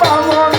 帮我。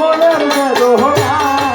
মনের বেদনা।